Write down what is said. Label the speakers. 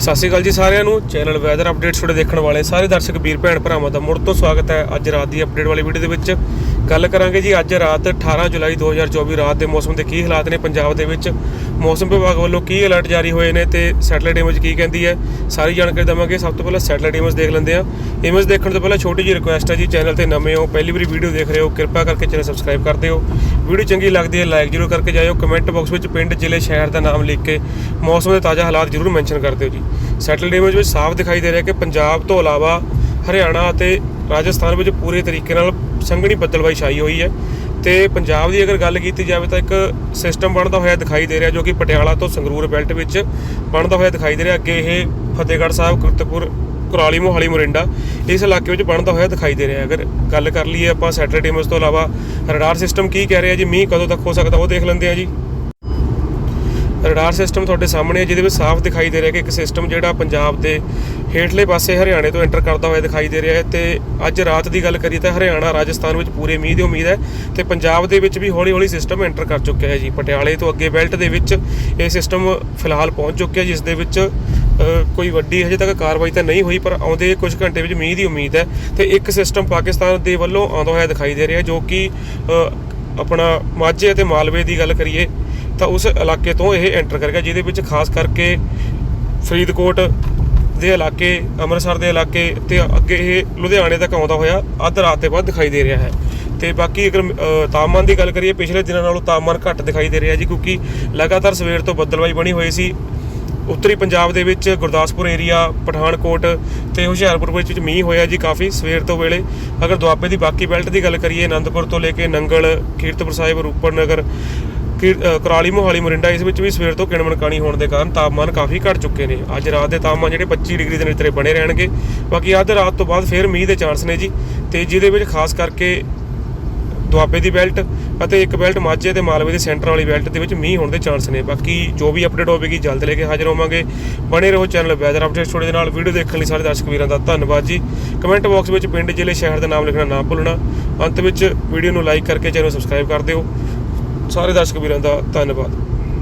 Speaker 1: ਸਤਿ ਸ਼੍ਰੀ ਅਕਾਲ ਜੀ ਸਾਰਿਆਂ ਨੂੰ। ਚੈਨਲ ਵੈਦਰ ਅਪਡੇਟਸ ਤੁਹਾਡੇ ਦੇਖਣ ਵਾਲੇ ਸਾਰੇ ਦਰਸ਼ਕ, ਵੀਰ ਭੈਣ ਭਰਾਵਾਂ ਦਾ ਮੁੜ ਤੋਂ ਸਵਾਗਤ ਹੈ ਅੱਜ ਰਾਤ ਦੀ ਅਪਡੇਟ ਵਾਲੀ ਵੀਡੀਓ ਦੇ ਵਿੱਚ। ਗੱਲ ਕਰਾਂਗੇ ਜੀ ਅੱਜ ਰਾਤ 18 ਜੁਲਾਈ 2024 ਰਾਤ ਦੇ ਮੌਸਮ ਦੇ ਕੀ ਹਾਲਾਤ ਨੇ ਪੰਜਾਬ ਦੇ ਵਿੱਚ। ਮੌਸਮ ਵਿਭਾਗ ਵੱਲੋਂ ਕੀ ਅਲਰਟ ਜਾਰੀ ਹੋਏ ਨੇ ਤੇ ਸੈਟਲਾਈਟ ਇਮੇਜ ਕੀ ਕਹਿੰਦੀ ਹੈ? ਸਾਰੀ ਜਾਣਕਾਰੀ ਦਵਾਂਗੇ। ਸਭ ਤੋਂ ਪਹਿਲਾਂ ਸੈਟਲਾਈਟ ਇਮੇਜ ਦੇਖ ਲੈਂਦੇ ਆ ਇਮੇਜ ਦੇਖਣ ਤੋਂ ਪਹਿਲਾਂ ਛੋਟੀ ਜਿਹੀ ਰਿਕੁਐਸਟ ਹੈ ਜੀ ਚੈਨਲ ਤੇ ਨਵੇਂ ਹੋ, ਪਹਿਲੀ ਵਾਰੀ ਵੀਡੀਓ ਦੇਖ ਰਹੇ ਹੋ, ਕਿਰਪਾ ਕਰਕੇ ਚੈਨਲ ਸਬਸਕ੍ਰਾਈਬ ਕਰ ਦਿਓ। ਵੀਡੀਓ ਚੰਗੀ ਲੱਗਦੀ ਹੈ ਲਾਈਕ ਜ਼ਰੂਰ ਕਰਕੇ ਜਾਇਓ। ਕਮੈਂਟ ਬਾਕਸ ਵਿੱਚ ਪਿੰਡ, ਜ਼ਿਲ੍ਹੇ, ਸ਼ਹਿਰ ਦਾ ਨਾਮ ਲਿਖ ਕੇ ਮੌਸਮ ਦੇ ਤਾਜ਼ਾ ਹਾਲਾਤ ਜ਼ਰੂਰ ਮੈਂਸ਼ਨ ਕਰ ਦਿਓ ਜੀ। ਸੈਟਲਾਈਟ ਇਮੇਜ ਵਿੱਚ ਸਾਫ਼ ਦਿਖਾਈ ਦੇ ਰਿਹਾ ਕਿ ਪੰਜਾਬ ਤੋਂ ਇਲਾਵਾ ਹਰਿਆਣਾ ਅਤੇ ਰਾਜਸਥਾਨ ਵਿੱਚ ਪੂਰੇ ਤਰੀਕੇ ਨਾਲ ਸੰਘਣੀ ਬੱਦਲਵਾਈ ਛਾਈ ਹੋਈ ਹੈ। ਤੇ ਪੰਜਾਬ ਦੀ ਅਗਰ ਗੱਲ ਕੀਤੀ ਜਾਵੇ ਤਾਂ ਇੱਕ ਸਿਸਟਮ ਬਣਦਾ ਹੋਇਆ ਦਿਖਾਈ ਦੇ ਰਿਹਾ ਜੋ ਕਿ ਪਟਿਆਲਾ ਤੋਂ ਸੰਗਰੂਰ ਬੈਲਟ ਵਿੱਚ ਬਣਦਾ ਹੋਇਆ ਦਿਖਾਈ ਦੇ ਰਿਹਾ। ਅੱਗੇ ਇਹ ਫਤਿਹਗੜ੍ਹ ਸਾਹਿਬ ਕਰਤਪੁਰ ਕੁਰਾਲੀ ਮੋਹਾਲੀ ਮੋਰਿੰਡਾ, ਇਸ ਇਲਾਕੇ ਵਿੱਚ ਬਣਦਾ ਹੋਇਆ ਦਿਖਾਈ ਦੇ ਰਿਹਾ ਅਗਰ ਗੱਲ ਕਰ ਲਈਏ ਆਪਾਂ ਸੈਟਲਾਈਟ ਇਮੇਜ ਤੋਂ ਇਲਾਵਾ ਰਡਾਰ ਸਿਸਟਮ ਕੀ ਕਹਿ ਰਿਹਾ ਜੀ? ਮੀਂਹ ਕਦੋਂ ਤੱਕ ਹੋ ਸਕਦਾ ਉਹ ਦੇਖ ਲੈਂਦੇ ਆ ਜੀ। ਰਡਾਰ ਸਿਸਟਮ ਤੁਹਾਡੇ ਸਾਹਮਣੇ ਹੈ, ਜਿਹਦੇ ਵਿੱਚ ਸਾਫ਼ ਦਿਖਾਈ ਦੇ ਰਿਹਾ ਕਿ ਇੱਕ ਸਿਸਟਮ ਜਿਹੜਾ ਪੰਜਾਬ ਦੇ ਹੇਠਲੇ ਪਾਸੇ ਹਰਿਆਣੇ ਤੋਂ ਐਂਟਰ ਕਰਦਾ ਹੋਇਆ ਦਿਖਾਈ ਦੇ ਰਿਹਾ ਹੈ ਤੇ ਅੱਜ ਰਾਤ ਦੀ ਗੱਲ ਕਰੀਏ ਤਾਂ ਹਰਿਆਣਾ, ਰਾਜਸਥਾਨ ਵਿੱਚ ਪੂਰੇ ਮੀਂਹ ਦੀ ਉਮੀਦ ਹੈ ਤੇ ਪੰਜਾਬ ਦੇ ਵਿੱਚ ਵੀ ਹੌਲੀ-ਹੌਲੀ ਸਿਸਟਮ ਐਂਟਰ ਕਰ ਚੁੱਕਿਆ ਹੈ ਜੀ। ਪਟਿਆਲੇ ਤੋਂ ਅੱਗੇ ਬੈਲਟ ਦੇ ਵਿੱਚ ਇਹ ਸਿਸਟਮ ਫਿਲਹਾਲ ਪਹੁੰਚ ਚੁੱਕਿਆ ਜਿਸ ਦੇ ਵਿੱਚ ਕੋਈ ਵੱਡੀ ਹਜੇ ਤੱਕ ਕਾਰਵਾਈ ਤਾਂ ਨਹੀਂ ਹੋਈ, ਪਰ ਆਉਂਦੇ ਕੁਝ ਘੰਟੇ ਵਿੱਚ ਮੀਂਹ ਦੀ ਉਮੀਦ ਹੈ ਤੇ ਇੱਕ ਸਿਸਟਮ ਪਾਕਿਸਤਾਨ ਦੇ ਵੱਲੋਂ ਆਉਂਦਾ ਹੋਇਆ ਦਿਖਾਈ ਦੇ ਰਿਹਾ ਜੋ ਕਿ ਆਪਣਾ ਮਾਝੇ ਅਤੇ ਮਾਲਵੇ ਦੀ ਗੱਲ ਕਰੀਏ, ਤਾਂ ਉਸ ਇਲਾਕੇ ਤੋਂ ਇਹ ਐਂਟਰ ਕਰੇਗਾ ਜਿਹਦੇ ਵਿੱਚ ਖਾਸ ਕਰਕੇ ਫਰੀਦਕੋਟ ਦੇ ਇਲਾਕੇ, ਅੰਮ੍ਰਿਤਸਰ ਦੇ ਇਲਾਕੇ ਤੇ ਅੱਗੇ ਇਹ ਲੁਧਿਆਣੇ ਤੱਕ ਆਉਂਦਾ ਹੋਇਆ, ਅੱਧ ਰਾਤ ਦੇ ਬਾਅਦ ਦਿਖਾਈ ਦੇ ਰਿਹਾ ਹੈ। ਤੇ ਬਾਕੀ ਅਗਰ ਤਾਪਮਾਨ ਦੀ ਗੱਲ ਕਰੀਏ, ਪਿਛਲੇ ਦਿਨਾਂ ਨਾਲੋਂ ਤਾਪਮਾਨ ਘੱਟ ਦਿਖਾਈ ਦੇ ਰਿਹਾ ਜੀ, ਕਿਉਂਕਿ ਲਗਾਤਾਰ ਸਵੇਰ ਤੋਂ ਬੱਦਲਵਾਈ ਬਣੀ ਹੋਈ ਸੀ। ਉੱਤਰੀ ਪੰਜਾਬ ਦੇ ਵਿੱਚ ਗੁਰਦਾਸਪੁਰ ਏਰੀਆ ਪਠਾਨਕੋਟ ਤੇ ਹੁਸ਼ਿਆਰਪੁਰ ਵਿੱਚ ਮੀਂਹ ਹੋਇਆ ਜੀ ਕਾਫੀ ਸਵੇਰ ਤੋਂ ਵੇਲੇ। ਅਗਰ ਦੁਆਬੇ ਦੀ ਬਾਕੀ ਬੈਲਟ ਦੀ ਗੱਲ ਕਰੀਏ ਆਨੰਦਪੁਰ ਤੋਂ ਲੈ ਕੇ ਨੰਗਲ ਕੀਰਤਪੁਰ ਸਾਹਿਬ ਰੂਪਨਗਰ ਨਗਰ ਅ, ਕੁਰਾਲੀ ਮੋਹਾਲੀ ਮੋਰਿੰਡਾ ਇਸ ਵਿੱਚ ਵੀ ਸਵੇਰ ਤੋਂ ਕਿਣਮਣ ਕਾਣੀ ਹੋਣ ਦੇ ਕਾਰਨ ਤਾਪਮਾਨ ਕਾਫੀ ਘਟ ਚੁੱਕੇ ਨੇ। ਅੱਜ ਰਾਤ ਦੇ ਤਾਪਮਾਨ ਜਿਹੜੇ 25 ਡਿਗਰੀ ਦੇ ਨੇੜੇ ਬਣੇ ਰਹਿਣਗੇ। ਬਾਕੀ ਅੱਧ ਰਾਤ ਤੋਂ ਬਾਅਦ ਫੇਰ ਮੀਂਹ ਦੇ ਚਾਂਸ ਨੇ ਜੀ। ਤੇ ਜਿਹਦੇ ਵਿੱਚ ਖਾਸ ਕਰਕੇ ਦੁਆਬੇ ਦੀ ਬੈਲਟ ਅਤੇ ਇੱਕ ਬੈਲਟ ਮਾਝੇ ਤੇ ਮਾਲਵੇ ਦੀ ਸੈਂਟਰ ਵਾਲੀ ਬੈਲਟ ਦੇ ਵਿੱਚ ਮੀਂਹ ਹੋਣ ਦੇ ਚਾਂਸ ਨੇ। ਬਾਕੀ ਜੋ ਵੀ ਅਪਡੇਟ ਹੋਵੇਗੀ, ਜਲਦ ਲੈ ਕੇ ਹਾਜ਼ਰ ਹੋਵਾਂਗੇ। ਬਣੇ ਰਹੋ ਚੈਨਲ ਵੈਦਰ ਅਪਡੇਟਸ ਤੁਹਾਡੇ ਦੇ ਨਾਲ। ਵੀਡੀਓ ਦੇਖਣ ਲਈ ਸਾਰੇ ਦਰਸ਼ਕ ਵੀਰਾਂ ਦਾ ਧੰਨਵਾਦ ਜੀ। ਕਮੈਂਟ ਬਾਕਸ ਵਿੱਚ ਪਿੰਡ, ਜ਼ਿਲ੍ਹੇ, ਸ਼ਹਿਰ ਦਾ ਨਾਮ ਲਿਖਣਾ ਨਾ ਭੁੱਲਣਾ। ਅੰਤ ਵਿੱਚ ਵੀਡੀਓ ਨੂੰ ਲਾਈਕ ਕਰਕੇ ਚੈਨਲ ਸਬਸਕ੍ਰਾਈਬ ਕਰ ਦਿਓ। ਸਾਰੇ ਦਰਸ਼ਕ ਵੀਰਾਂ ਦਾ ਧੰਨਵਾਦ।